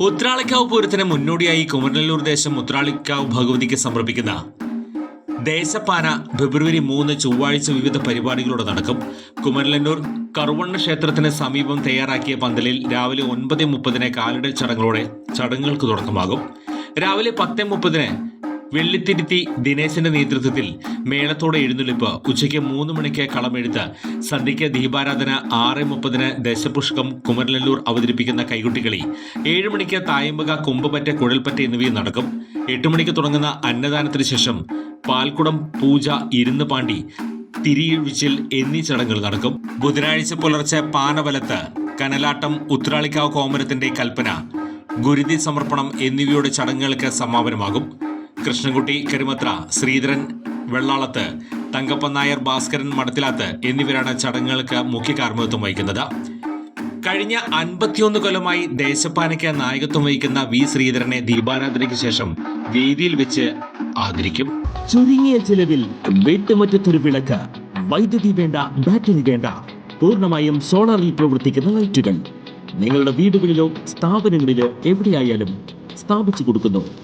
ഉത്രാളിക്കാവ് പൂരത്തിന് മുന്നോടിയായി കുമരനെല്ലൂർ ദേശം ഉത്രാളിക്കാവ് ഭഗവതിക്ക് സമർപ്പിക്കുന്ന ദേശപ്പാന ഫെബ്രുവരി മൂന്ന് ചൊവ്വാഴ്ച വിവിധ പരിപാടികളോടെ നടക്കും. കുമരലന്നൂർ കറുവണ്ണ ക്ഷേത്രത്തിന് സമീപം തയ്യാറാക്കിയ പന്തലിൽ രാവിലെ ഒൻപത് മുപ്പതിന് കാലിടൽ ചടങ്ങുകളോടെ ചടങ്ങുകൾക്ക് തുടക്കമാകും. രാവിലെ പത്ത് മുപ്പതിന് വെള്ളിത്തിരുത്തി ദിനേശന്റെ നേതൃത്വത്തിൽ മേളത്തോടെ എഴുന്നള്ളിപ്പ് ഉച്ചയ്ക്ക് മൂന്ന് മണിക്ക് കളമെഴുത്ത് സന്ധ്യയ്ക്ക് ദീപാരാധന ആറ് മുപ്പതിന് ദശപുഷ്കം കുമരനെല്ലൂർ അവതരിപ്പിക്കുന്ന കൈകുട്ടികളി ഏഴ് മണിക്ക് തായമ്പക കുമ്പപറ്റ കുഴൽപ്പറ്റ എന്നിവയും നടക്കും. എട്ട് മണിക്ക് തുടങ്ങുന്ന അന്നദാനത്തിന് ശേഷം പാൽക്കുടം പൂജ ഇരുന്ന് പാണ്ടി തിരിയിഴിച്ചിൽ എന്നീ ചടങ്ങുകൾ നടക്കും. ബുധനാഴ്ച പുലർച്ചെ പാനവലത്ത് കനലാട്ടം ഉത്രാളിക്കാവ് കോമരത്തിന്റെ കൽപ്പന ഗുരുതി സമർപ്പണം എന്നിവയുടെ ചടങ്ങുകൾക്ക് സമാപനമാകും. കൃഷ്ണൻകുട്ടി കരുമത്ര ശ്രീധരൻ വെള്ളാളത്ത് തങ്കപ്പൻ നായർ ഭാസ്കരൻ മടത്തിലാത്ത് എന്നിവരാണ് ചടങ്ങുകൾക്ക് മുഖ്യ കാർമ്മികത്വം വഹിക്കുന്നത്. കഴിഞ്ഞ അൻപത്തിയൊന്ന് കൊല്ലമായി ദേശപ്പാനയ്ക്ക് നായകത്വം വഹിക്കുന്ന വി ശ്രീധരനെ ദീപാരാധനയ്ക്ക് ശേഷം വേദിയിൽ വെച്ച് ആദരിക്കും. ചുരുങ്ങിയ ചിലവിൽ വീട്ടുമുറ്റത്തൊരു വിളക്ക് വൈദ്യുതി വേണ്ട ബാറ്ററി വേണ്ട പൂർണമായും സോളാറിൽ പ്രവർത്തിക്കുന്ന ലൈറ്റുകൾ നിങ്ങളുടെ വീടുകളിലോ സ്ഥാപനങ്ങളിലോ എവിടെയായാലും സ്ഥാപിച്ചു കൊടുക്കുന്നു.